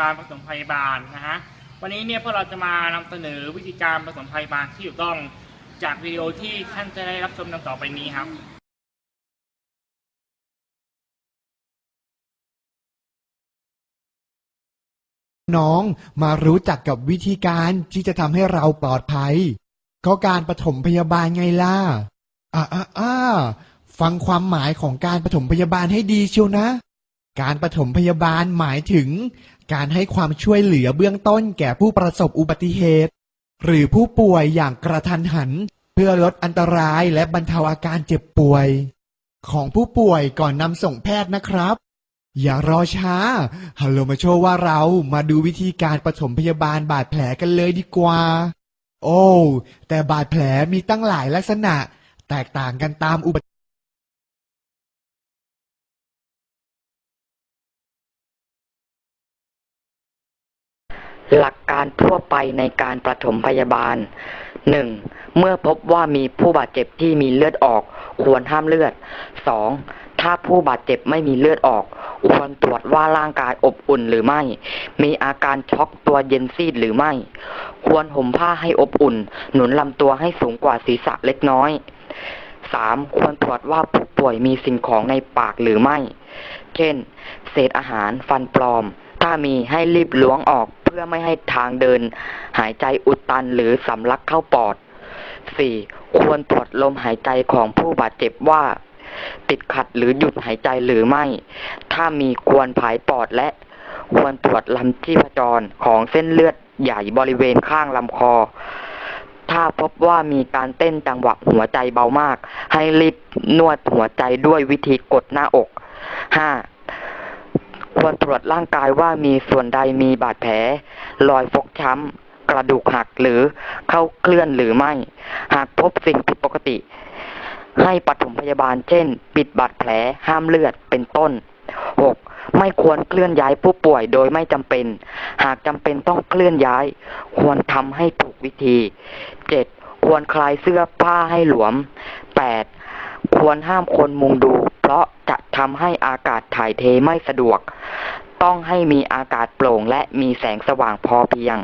การผสมพยาบาลนะฮะวันนี้เนี่ยพวกเราจะมานำเสนอวิธีการผสมพยาบาลที่ถูกต้องจากวิดีโอที่ท่านจะได้รับชมดังต่อไปนี้ครับน้องมารู้จักกับวิธีการที่จะทำให้เราปลอดภัย ก็การปฐมพยาบาลไงล่ะอ่าอ่าอ่าฟังความหมายของการปฐมพยาบาลให้ดีเชียวนะ การปฐมพยาบาลหมายถึง การให้ความช่วยเหลือเบื้องต้นแก่ผู้ประสบอุบัติเหตุ หรือผู้ป่วยอย่างกระทันหัน เพื่อลดอันตรายและบรรเทาอาการเจ็บป่วย ของผู้ป่วยก่อนนำส่งแพทย์นะครับ อย่ารอช้าฮัลโหลมาโชว์ว่าเรามาดูวิธีการปฐมพยาบาลบาดแผลกันเลยดีกว่า โอ้แต่บาดแผลมีตั้งหลายลักษณะ แตกต่างกันตามอุบัติ หลักการทั่วไปในการประถมพยาบาล 1. เมื่อพบว่ามีผู้บาดเจ็บที่มีเลือดออก ควรห้ามเลือด 2. ถ้าผู้บาดเจ็บไม่มีเลือดออก ควรตรวจว่าร่างกายอบอุ่นหรือไม่ มีอาการช็อกตัวเย็นซีดหรือไม่ ควรห่มผ้าให้อบอุ่น หนุนลำตัวให้สูงกว่าศีรษะเล็กน้อย 3. ควรตรวจว่าผู้ป่วยมีสิ่งของในปากหรือไม่ เช่น เศษอาหารฟันปลอม ถ้ามีให้รีบล้วงออกเพื่อไม่ให้ทางเดิน หายใจอุดตันหรือสำลักเข้าปอด 4. ควรตรวจลมหายใจของผู้บาดเจ็บว่า ติดขัดหรือหยุดหายใจหรือไม่ ถ้ามีควรผายปอดและ ควรตรวจลำชีพจรของเส้นเลือดใหญ่บริเวณข้างลำคอ ถ้าพบว่ามีการเต้นจังหวะหัวใจเบามาก ให้รีบนวดหัวใจด้วยวิธีกดหน้าอก 5. ควรตรวจร่างกายว่ามีส่วนใดมีบาดแผล รอยฟกช้ำ กระดูกหักหรือเข้าเคลื่อนหรือไม่ หากพบสิ่งผิดปกติ ให้ปฐมพยาบาล เช่น ปิดบาดแผล ห้ามเลือด เป็นต้น 6. ไม่ควรเคลื่อนย้ายผู้ป่วยโดยไม่จำเป็น หากจำเป็นต้องเคลื่อนย้าย ควรทำให้ถูกวิธี 7. ควรคลายเสื้อผ้าให้หลวม 8. ควรห้ามคนมุงดู เพราะจะ ทำให้อากาศถ่ายเทไม่สะดวก ต้องให้มีอากาศโปร่งและมีแสงสว่างพอเพียง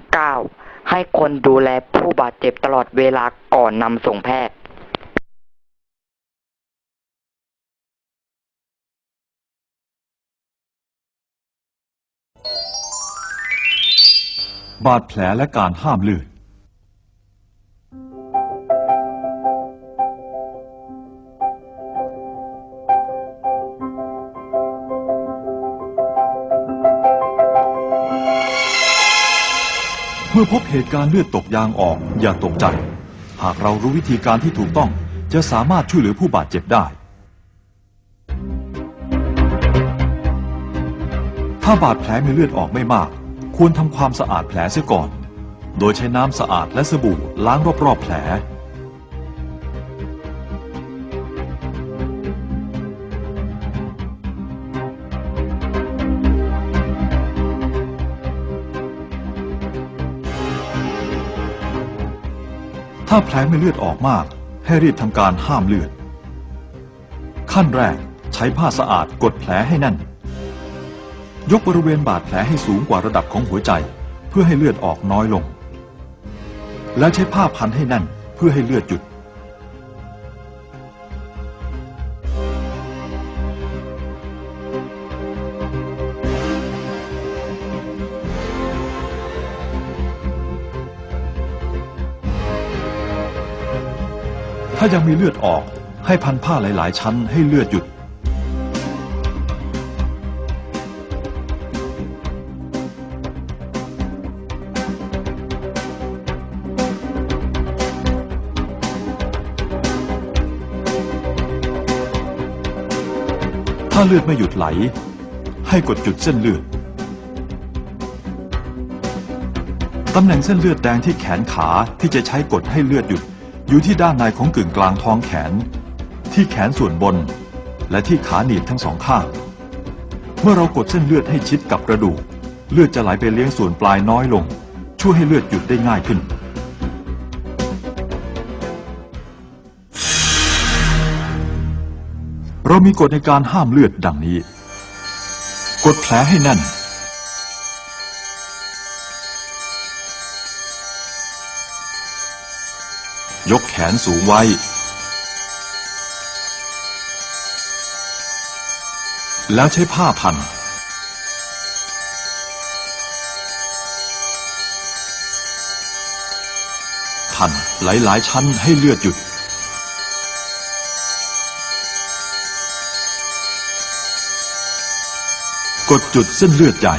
9. ให้คนดูแลผู้บาดเจ็บตลอดเวลาก่อนนำส่งแพทย์บาดแผลและการห้ามเลือด มื่อพบเหตุการณ์เลือดตกยางออกอย่าตกใจ หากเรารู้วิธีการที่ถูกต้อง จะสามารถช่วยเหลือผู้บาดเจ็บได้ ถ้าบาดแผลมีเลือดออกไม่มาก ควรทำความสะอาดแผลเสียก่อน โดยใช้น้ำสะอาดและสบู่ล้างรอบๆแผล ถ้าแผลไม่เลือดออกมาก ให้รีบทำการห้ามเลือด ขั้นแรกใช้ผ้าสะอาดกดแผลให้แน่น ยกบริเวณบาดแผลให้สูงกว่าระดับของหัวใจ เพื่อให้เลือดออกน้อยลง และใช้ผ้าพันให้แน่นเพื่อให้เลือดหยุด ถ้ายังมีเลือดออกให้พันผ้าหลาย ๆ ชั้นให้เลือดหยุด ถ้าเลือดไม่หยุดไหล ให้กดจุดเส้นเลือดตำแหน่งเส้นเลือดแดงที่แขนขาที่จะใช้กดให้เลือดหยุด อยู่ที่ด้านในของกึ่งกลางท้องแขน ที่แขนส่วนบน และที่ขาหนีบทั้งสองข้าง เมื่อเรากดเส้นเลือดให้ชิดกับกระดูก เลือดจะไหลไปเลี้ยงส่วนปลายน้อยลง ช่วยให้เลือดหยุดได้ง่ายขึ้น เรามีกฎในการห้ามเลือดดังนี้ กดแผลให้แน่น ยกแขนสูงไว้ แล้วใช้ผ้าพัน พันหลายๆชั้นให้เลือดหยุด กดจุดเส้นเลือดใหญ่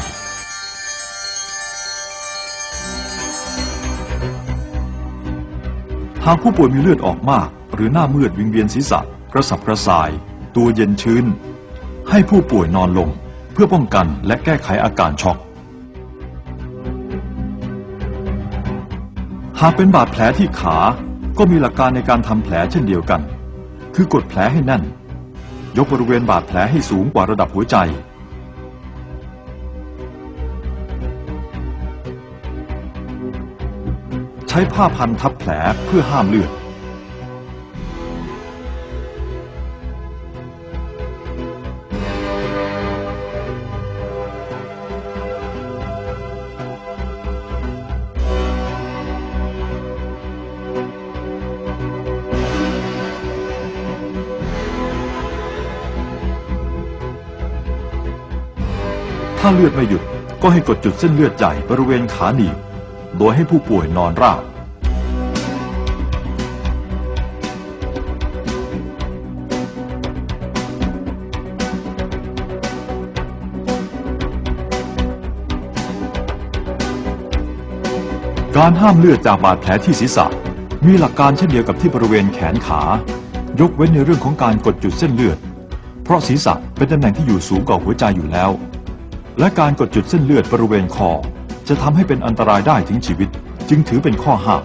หากผู้ป่วยมีเลือดออกมาก หรือหน้ามืดวิงเวียนศีรษะ กระสับกระส่าย ตัวเย็นชื้น ให้ผู้ป่วยนอนลงเพื่อป้องกันและแก้ไขอาการช็อก หากเป็นบาดแผลที่ขาก็มีหลักการในการทำแผลเช่นเดียวกัน คือกดแผลให้แน่น ยกบริเวณบาดแผลให้สูงกว่าระดับหัวใจ ช้ผ้าพันทับแผลเพื่อห้ามเลือด ถ้าเลือดไม่หยุดก็ให้กดจุดเส้นเลือดใหญ่บริเวณขาหนีบ โดยให้ผู้ป่วยนอนราบ การห้ามเลือดจากบาดแผลที่ศีรษะ มีหลักการเช่นเดียวกับที่บริเวณแขนขา ยกเว้นในเรื่องของการกดจุดเส้นเลือด เพราะศีรษะเป็นตำแหน่งที่อยู่สูงกว่าหัวใจอยู่แล้ว และการกดจุดเส้นเลือดบริเวณคอ จะทำให้เป็นอันตรายได้ถึงชีวิต จึงถือเป็นข้อห้าม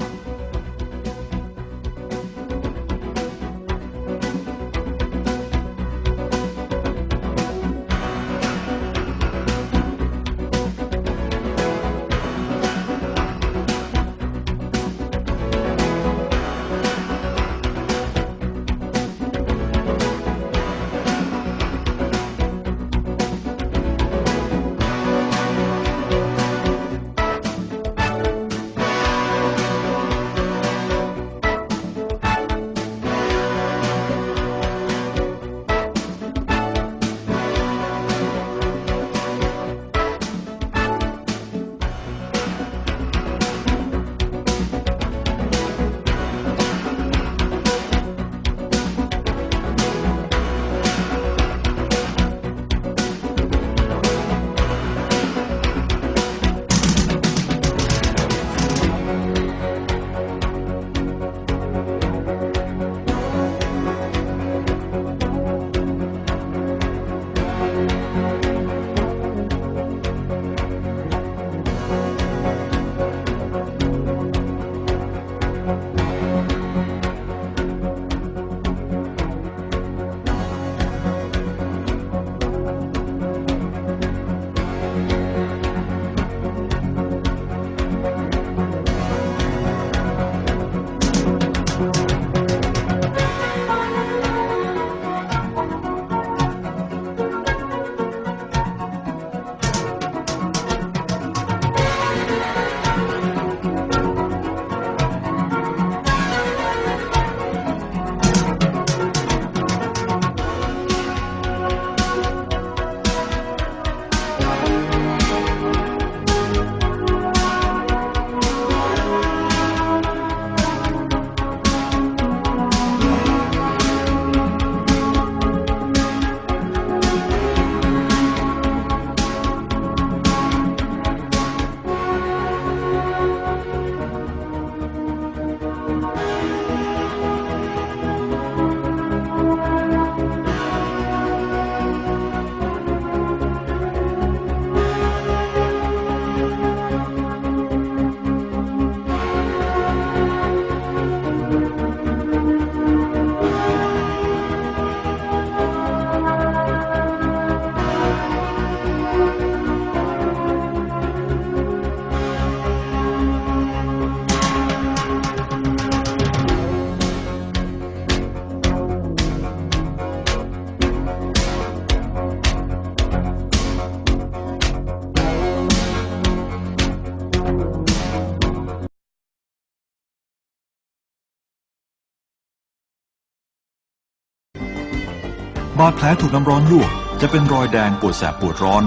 บาดแผลถูกน้ำร้อนลวกจะเป็นรอยแดงปวดแสบปวดร้อน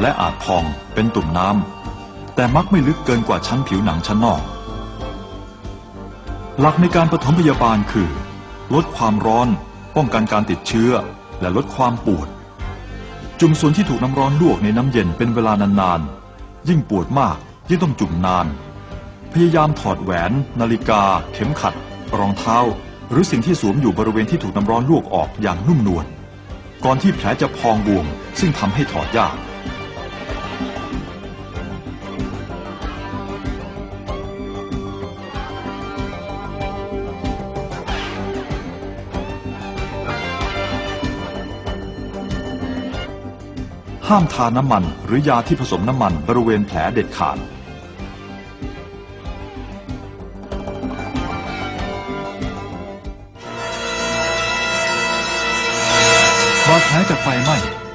และอาจพองเป็นตุ่มน้ำ แต่มักไม่ลึกเกินกว่าชั้นผิวหนังชั้นนอก หลักในการปฐมพยาบาลคือ ลดความร้อน ป้องกันการติดเชื้อ และลดความปวด จุ่มส่วนที่ถูกน้ำร้อนลวกในน้ำเย็นเป็นเวลานานๆ ยิ่งปวดมากยิ่งต้องจุ่มนาน พยายามถอดแหวน นาฬิกา เข็มขัด รองเท้า หรือสิ่งที่สวมอยู่บริเวณที่ถูกน้ำร้อนลวกออกอย่างนุ่มนวล ก่อนที่แผลจะพองบวมซึ่งทำให้ถอดยาก ห้ามทาน้ำมันหรือยาที่ผสมน้ำมันบริเวณแผลเด็ดขาด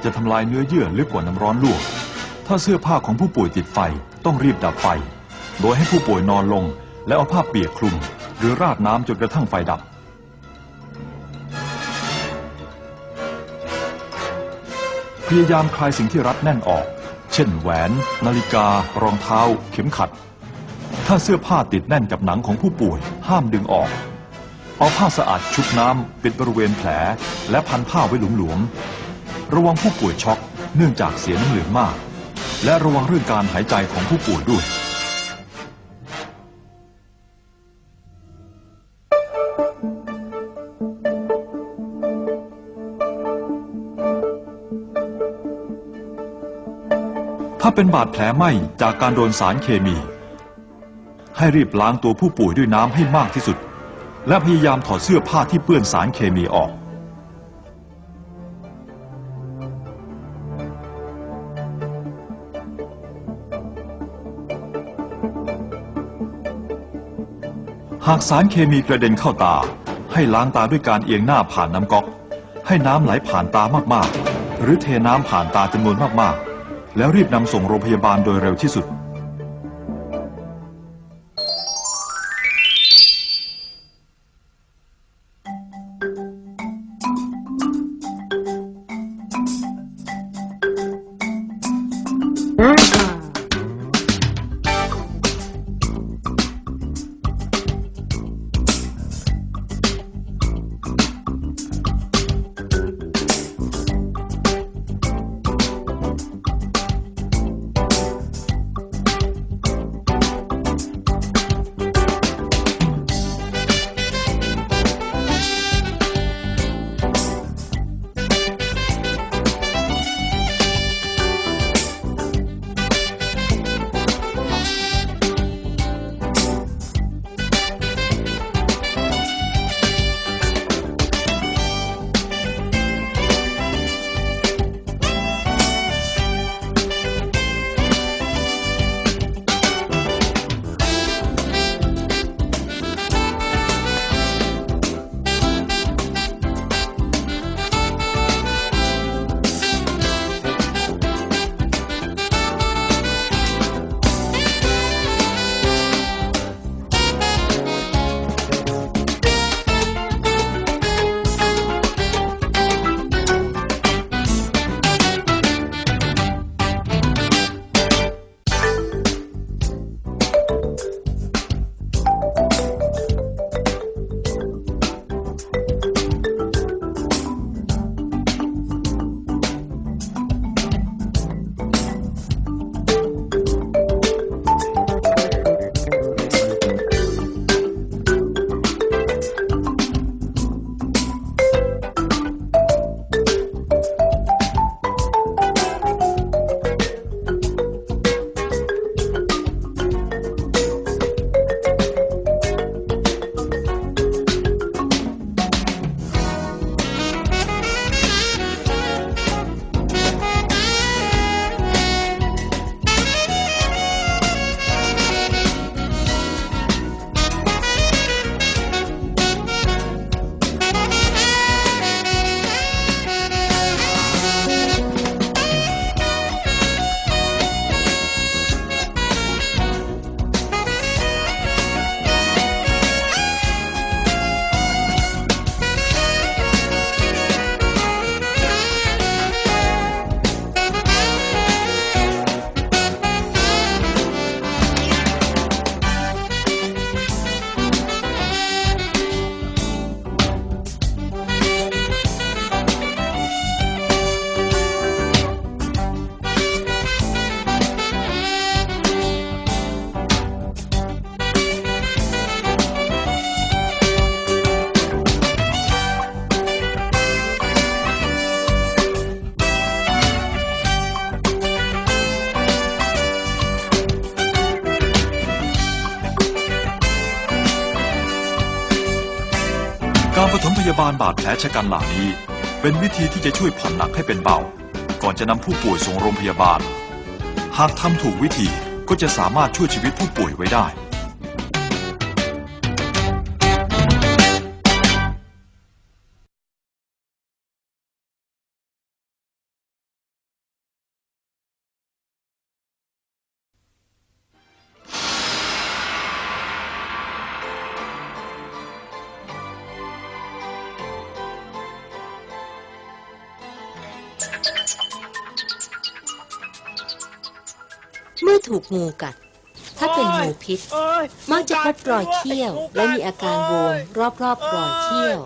จะทำลายเนื้อเยื่อลึกกว่าน้ำร้อนลวก ถ้าเสื้อผ้าของผู้ป่วยติดไฟต้องรีบดับไฟ โดยให้ผู้ป่วยนอนลง และเอาผ้าเปียกคลุม หรือราดน้ำจนกระทั่งไฟดับ พยายามคลายสิ่งที่รัดแน่นออก เช่นแหวน นาฬิกา รองเท้า เข็มขัด ถ้าเสื้อผ้าติดแน่นกับหนังของผู้ป่วย ห้ามดึงออกเอาผ้าสะอาดชุบน้ำปิดบริเวณแผล และพันผ้าไว้หลวมๆ ระวังผู้ป่วยช็อกเนื่องจากเสียน้ำเหลืองมาก และระวังเรื่องการหายใจของผู้ป่วยด้วย ถ้าเป็นบาดแผลไหม้จากการโดนสารเคมี ให้รีบล้างตัวผู้ป่วยด้วยน้ำให้มากที่สุด และพยายามถอดเสื้อผ้าที่เปื้อนสารเคมีออก หากสารเคมีกระเด็นเข้าตา ให้ล้างตาด้วยการเอียงหน้าผ่านน้ำก๊อก ให้น้ำไหลผ่านตามากๆ หรือเทน้ำผ่านตาจำนวนมากๆ แล้วรีบนำส่งโรงพยาบาลโดยเร็วที่สุด ยาบาลบาดแผลชะกันเหล่านี้ เป็นวิธีที่จะช่วยผ่อนหนักให้เป็นเบา ก่อนจะนำผู้ป่วยส่งโรงพยาบาล หากทำถูกวิธีก็จะสามารถช่วยชีวิตผู้ป่วยไว้ได้ กงูกัด ถ้าเป็นงูพิษ มักจะพบรอยเขี้ยว และมีอาการบวมรอบๆรอยเขี้ยว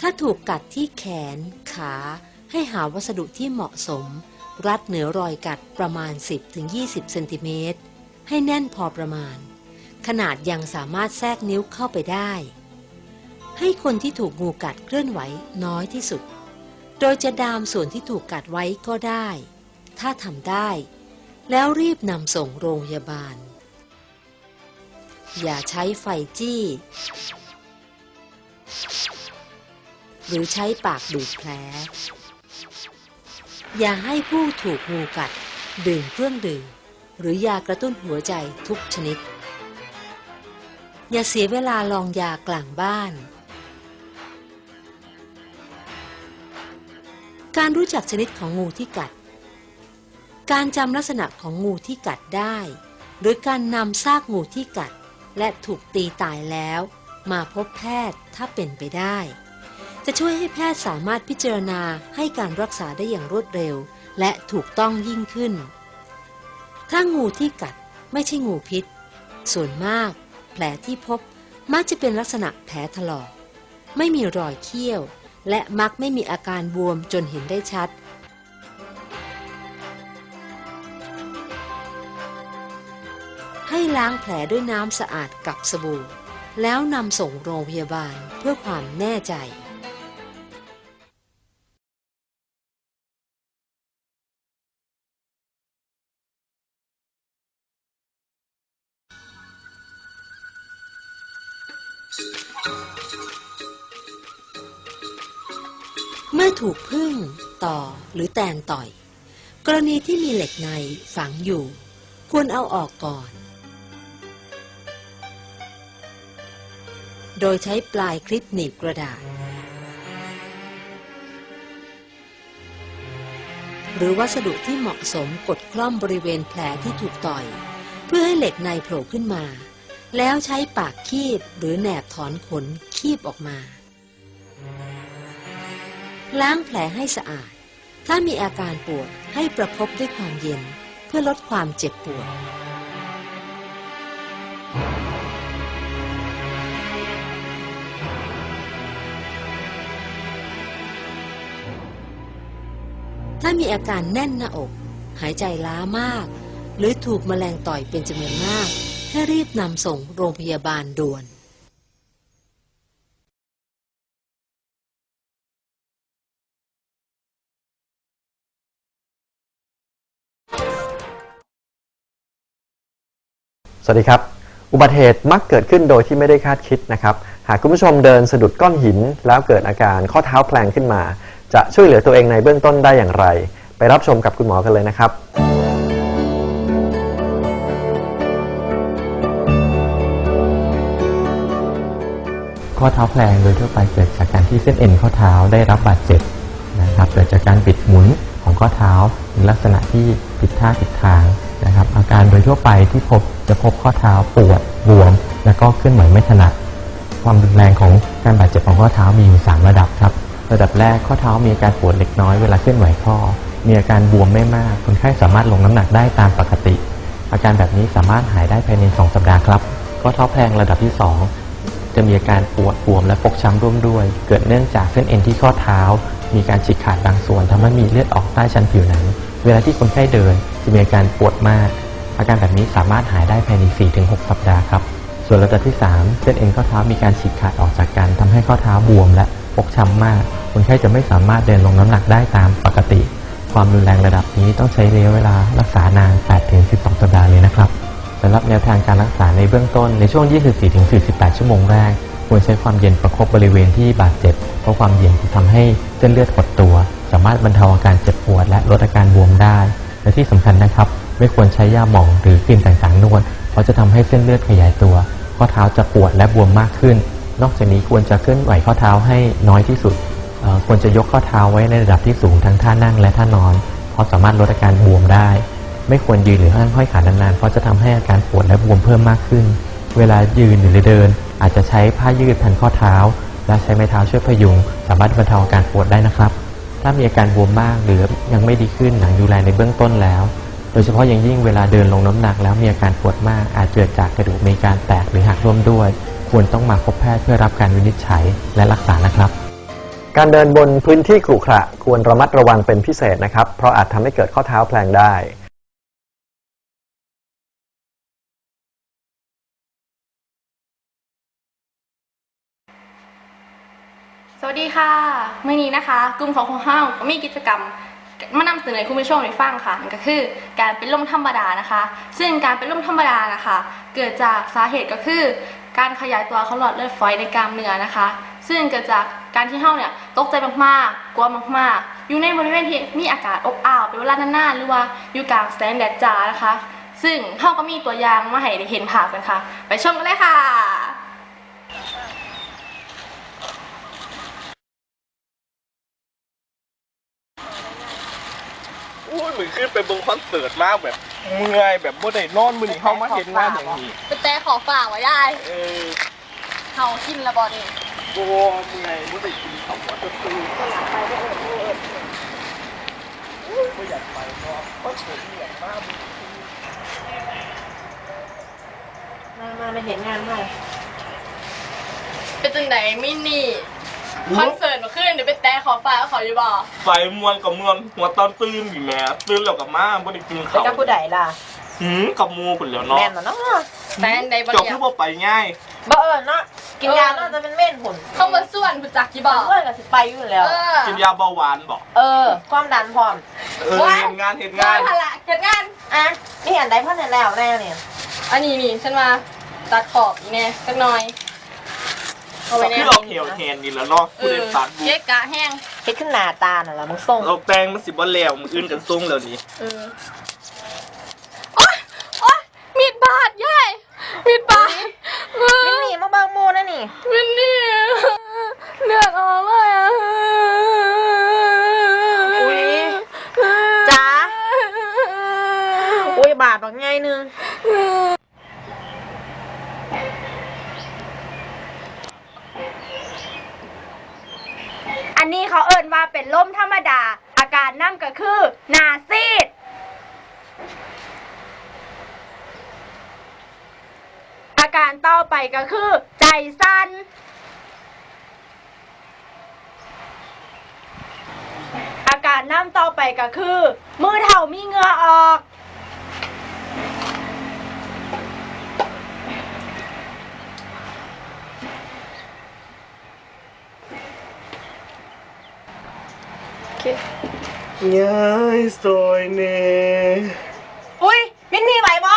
ถ้าถูกกัดที่แขน ขา ให้หาวัสดุที่เหมาะสม รัดเหนือรอยกัดประมาณ 10-20 เซนติเมตร ให้แน่นพอประมาณ ขนาดยังสามารถแทรกนิ้วเข้าไปได้ ให้คนที่ถูกงูกัดเคลื่อนไหวน้อยที่สุดโดยจะดามส่วนที่ถูกกัดไว้ก็ได้ ถ้าทำได้ แล้วรีบนำส่งโรงพยาบาล อย่าใช้ไฟจี้ หรือใช้ปากดูดแผล อย่าให้ผู้ถูกงูกัด ดื่มเครื่องดื่ม หรือยากระตุ้นหัวใจทุกชนิด อย่าเสียเวลาลองยากลางบ้านการรู้จักชนิดของงูที่กัด การจำลักษณะของงูที่กัดได้หรือการนำซากงูที่กัด และถูกตีตายแล้ว มาพบแพทย์ถ้าเป็นไปได้ จะช่วยให้แพทย์สามารถพิจารณาให้การรักษาได้อย่างรวดเร็ว และถูกต้องยิ่งขึ้น ถ้างูที่กัดไม่ใช่งูพิษ ส่วนมาก แผลที่พบมักจะเป็นลักษณะแผลถลอก ไม่มีรอยเขี้ยว และมักไม่มีอาการบวมจนเห็นได้ชัด ล้างแผลด้วยน้ำสะอาดกับสบู่ แล้วนำส่งโรงพยาบาลเพื่อความแน่ใจ เมื่อถูกพึ่ง ต่อหรือแตนต่อย กรณีที่มีเหล็กในฝังอยู่ ควรเอาออกก่อน โดยใช้ปลายคลิปหนีบกระดาษ หรือวัสดุที่เหมาะสมกดคล่อมบริเวณแผลที่ถูกต่อย เพื่อให้เหล็กในโผล่ขึ้นมา แล้วใช้ปากคีบหรือแหนบถอนขนคีบออกมา ล้างแผลให้สะอาด ถ้ามีอาการปวดให้ประคบด้วยความเย็น เพื่อลดความเจ็บปวด ถ้ามีอาการแน่นหน้าอก หายใจล้ามาก หรือถูกแมลงต่อยเป็นจำนวนมาก ให้รีบนำส่งโรงพยาบาลด่วนสวัสดีครับ อุบัติเหตุมักเกิดขึ้นโดยที่ไม่ได้คาดคิดนะครับ หากคุณผู้ชมเดินสะดุดก้อนหิน แล้วเกิดอาการข้อเท้าแพลงขึ้นมา จะช่วยเหลือตัวเองในเบื้องต้นได้อย่างไร ไปรับชมกับคุณหมอกันเลยนะครับข้อเท้าแพลงโดยทั่วไปเกิดจากการที่เส้นเอ็นข้อเท้าได้รับบาดเจ็บนะครับเกิดจากการบิดหมุนของข้อเท้าในลักษณะที่ผิดท่าผิดทางนะครับ อาการโดยทั่วไปที่พบจะพบข้อเท้าปวดบวม และก็เคลื่อนไหวไม่ถนัด ความรุนแรงของการบาดเจ็บของข้อเท้ามีอยู่สามระดับครับ ระดับแรกข้อเท้ามีอาการปวดเล็กน้อยเวลาเคลื่อนไหวข้อ มีอาการบวมไม่มาก คนไข้สามารถลงน้ำหนักได้ตามปกติ อาการแบบนี้สามารถหายได้ภายใน 2 สัปดาห์ครับข้อเท้าแพลงระดับที่ 2 จะมีอาการปวดบวมและฟกช้ำร่วมด้วย เกิดเนื่องจากเส้นเอ็นที่ข้อเท้า มีการฉีกขาดบางส่วนทำให้มีเลือดออกใต้ชั้นผิวหนังเวลาที่คนไข้เดินจะมีอาการปวดมาก อาการแบบนี้สามารถหายได้ภายใน 4-6 สัปดาห์ครับ ส่วนระดับที่ 3 เส้นเอ็นข้อเท้ามีการฉีกขาดออกจากกันทำให้ข้อเท้าบวมและ ฟกช้ำมากคนไข้จะไม่สามารถเดินลงน้ำหนักได้ตามปกติ ความรุนแรงระดับนี้ต้องใช้ระยะเวลารักษานาน 8-12 สัปดาห์เลยนะครับสำหรับแนวทางการรักษาในเบื้องต้นในช่วง 24-48 ชั่วโมงแรก ควรใช้ความเย็นประคบบริเวณที่บาดเจ็บ เพราะความเย็นจะทำให้เส้นเลือดหดตัว สามารถบรรเทาอาการเจ็บปวด และลดอาการบวมได้ และที่สำคัญนะครับ ไม่ควรใช้ยาหม่องหรือครีมต่างๆนวด เพราะจะทำให้เส้นเลือดขยายตัว ข้อเท้าจะปวดและบวมมากขึ้น นอกจากนี้ควรจะเคลื่อนไหวข้อเท้าให้น้อยที่สุด ควรจะยกข้อเท้าไว้ในระดับที่สูงทั้งท่านั่งและท่านอน เพราะสามารถลดอาการบวมได้ ไม่ควรยืนหรือนั่งห้อยขานานๆ เพราะจะทำให้อาการปวดและบวมเพิ่มมากขึ้น เวลายืนหรือเดิน อาจจะใช้ผ้ายืดพันข้อเท้า และใช้ไม้เท้าช่วยพยุง สามารถบรรเทาอาการปวดได้นะครับ ถ้ามีอาการบวมมากหรือยังไม่ดีขึ้นหลังดูแลในเบื้องต้นแล้ว โดยเฉพาะอย่างยิ่งเวลาเดินลงน้ำหนักแล้วมีอาการปวดมากอาจเกิดจากกระดูกมีการแตกหรือหักร่วมด้วย ควรต้องมาพบแพทย์เพื่อรับการวินิจฉัยและรักษานะครับ การเดินบนพื้นที่ขรุขระควรระมัดระวังเป็นพิเศษนะครับ เพราะอาจทำให้เกิดข้อเท้าแพลงได้ สวัสดีค่ะมื่อนี้นะคะ กลุ่มของของห้างก็มีกิจกรรมมานำเสนอคุณผู้ชมให้ฟังค่ะนั่นก็คือการเป็นลมธรรมดานะคะ ซึ่งการเป็นลมธรรมดานะคะ เกิดจากสาเหตุก็คือ การขยายตัวของหลอดเลือดฝอยในกล้ามเนื้อนะคะ ซึ่งเกิดจากการที่เฮาเนี่ยตกใจมากๆ กลัวมากๆ อยู่ในบริเวณที่มีอากาศอบอ้าวเป็นเวลานานๆหรือว่าอยู่กลางแสงแดดจ้านะคะ ซึ่งเฮาก็มีตัวอย่างมาให้ได้เห็นภาพกันค่ะ ไปชมกันเลยค่ะ อุ้ยเหมือนขึ้นไปเบิ่งคอนเสิร์ตมากแบบเมื่อยแบบบ่ได้นอนมื้อนี้เฮามาเฮ็ดงานอย่างนี้เป็นแต่ขอฝากไว้ได้เออเฮากินและบ่นี่บ่เมื่อยบ่ได้กินข้าวหัวจะตื่นก็อยากไปก็เออเออบ่อยากไปเนาะคอนเสิร์ตนี่อย่างมากมามามาเห็นงานมาเป็นจังไดมินี่ คอนเสิร์ตมาขึ้นเดี๋ยวไปแต่ขอฝากขออยู่บ่ไปมวนกับมวนหัวตอนตื่นอยู่แหม่ตื่นแล้วก็มาบ่ได้กินไปข้าวกับผู้ใดล่ะ หืมกับหมู่พุ่นแหล้วเนาะแม่นบ่เนาะแต่จังไดบ่เจ้าเนี่คืยอบ่ไปง่ายบ่เอิญเนาะ กินยาเนาะจะเป็นเม่นผลเข้ามาส่วนผู้จักกี่บ่เพื่อนก็สิไปอยู่แล้ว เออกินยาเบาหวานบ่เออ ความดันพร้อม เออเฮ็ดงานเฮ็ดงางานนพละเกิดงาน อะ นี่อันใดพ่อเนี่ยแล้วแน่เนี่ยอันนี้นี่ฉันมาตัดขอบอีแน่สักหน่อย เอาไว้แน่คือเอาเขียวแทนนี่แหล้วเนาะเอผู้อใดตัดเก๊กกะแห้งเฮ็ดขึ้นหน้าตาน่ะล่ะมึงส่งเราแต่งมันสิบ่แล้วมื้ออื่นกันส่งแล้วนี่เออโอ๊ยโอ๊ยมีดบาดยายมีดบาดเออมินนี่มาเบิ่งหมู่นะนี่วินนี่เลือดออกเลยอะอุ๊ยจ๋าอุ้ยบาดบักไงนึง อันนี้เขาเอิ้น ว่าเป็นลมธรรมดา อาการนั่ก็คือหนาซีด อาการต่อไปก็คือ ใจสั้นอาการน้ำต่อไปก็คือ มือเท่ามีเหงื่อออก ยายซอยแน่อุ้ยมินนี่ไหวบ่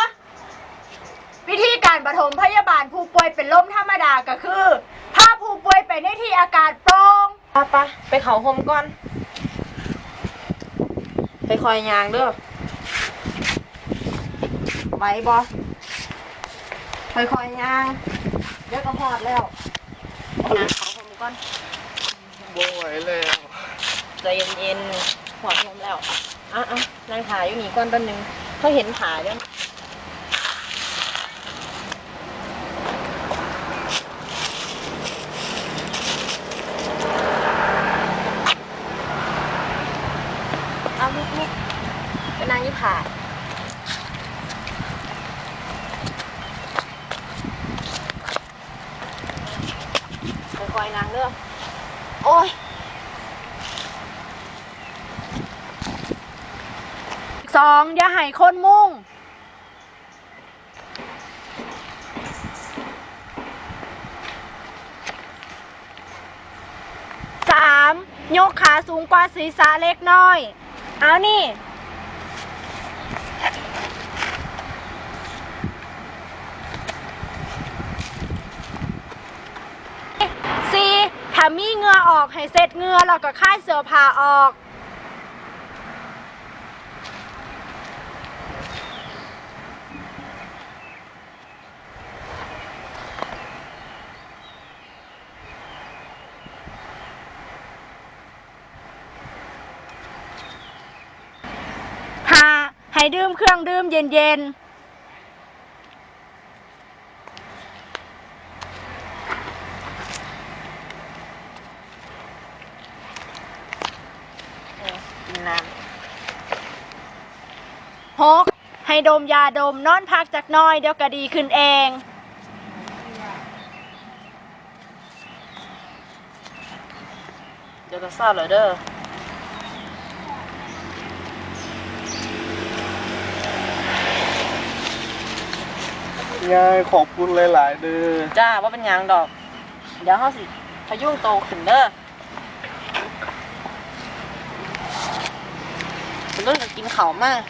วิธีการปฐมพยาบาลผู้ป่วยเป็นลมธรรมดาก็คือพาผู้ป่วยไปในที่อากาศโปร่งปะปะไปเขาโฮมก่อน ไปคอยยางเด้อไหวบ่คอยคอยยางเดี๋ยวก็หอดแล้วยางเขาโฮมก่อนบ่ไหวแล้วใจเย็นๆ หอดโฮมแล้วอะอะนางถ่ายอยู่นี่ก่อนแป๊บนึงเขาเห็นถ่ายด้วยเอาลูกลูกไปนางยี่ผ่าค่อยๆนางเด้อโอ้ย สองอย่าหายคนมุ่งสามยกขาสูงกว่าศีรษะเล็กน้อย เอานี่สี่ถ้ามีเงือออกให้เสร็จเงือล้วก็ค่ายเสื้อผ้าออก เครื่องดื่มเย็นๆกินน้หกให้ดมยาดมนอนพักจากน้อยเดี๋ยวก็ดีขึ้นเองเดี๋ยวก็ทราบเลยเด้อ ยายขอบคุณหลาย ๆ เด้อจ้าว่าเป็นหยังดอก เดี๋ยวเขาสิพยุ่งโตขึ้นเด้อเป็นเรื่องกินเขาวมาก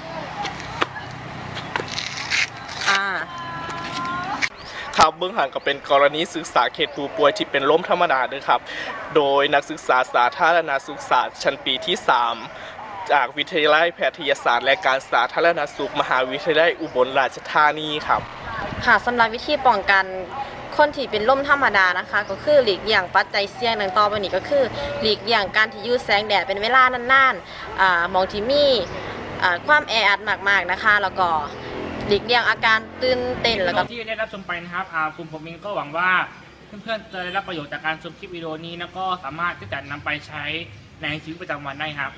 อ่า ครับเบื้องหันก็เป็นกรณีศึกษาเขตผู้ป่วยที่เป็นล้มธรรมดาเด้วยครับ โดยนักศึกษาสาธารณสุขศาสตร์ชั้นปีที่ 3 จากวิทยาลัยแพทยศาสตร์และการสาธารณสุขมหาวิทยาลัยอุบลราชธานีครับ ค่ะสำหรับวิธีป้องกันคนที่เป็นลมธรรมดานะคะ ก็คือหลีกเลี่ยงปัจจัยเสี่ยงดังต่อไปนี้ก็คือหลีกเลี่ยงการที่อยืดแสงแดดเป็นเวลานานๆอ่ามองที่มีอ่าความแออัดมากๆนะคะ แล้วก็หลีกเลี่ยงอาการตื่นเต้นแล้วก็ ที่ได้รับชมไปนะครับอ่ากลุ่มผมเองก็หวังว่าเพื่อนๆจะได้รับประโยชน์จากการชมคลิปวิดีโอนี้แล้วก็สามารถที่จะนำไปใช้ในชีวิตประจำวันได้ครับ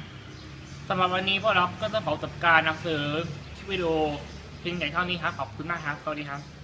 สำหรับวันนี้พวกเราก็ต้องขอจบการนำเสนอคลิปวิดีโอเพียงแต่เท่านี้ครับขอบคุณมากครับสวัสดีครับ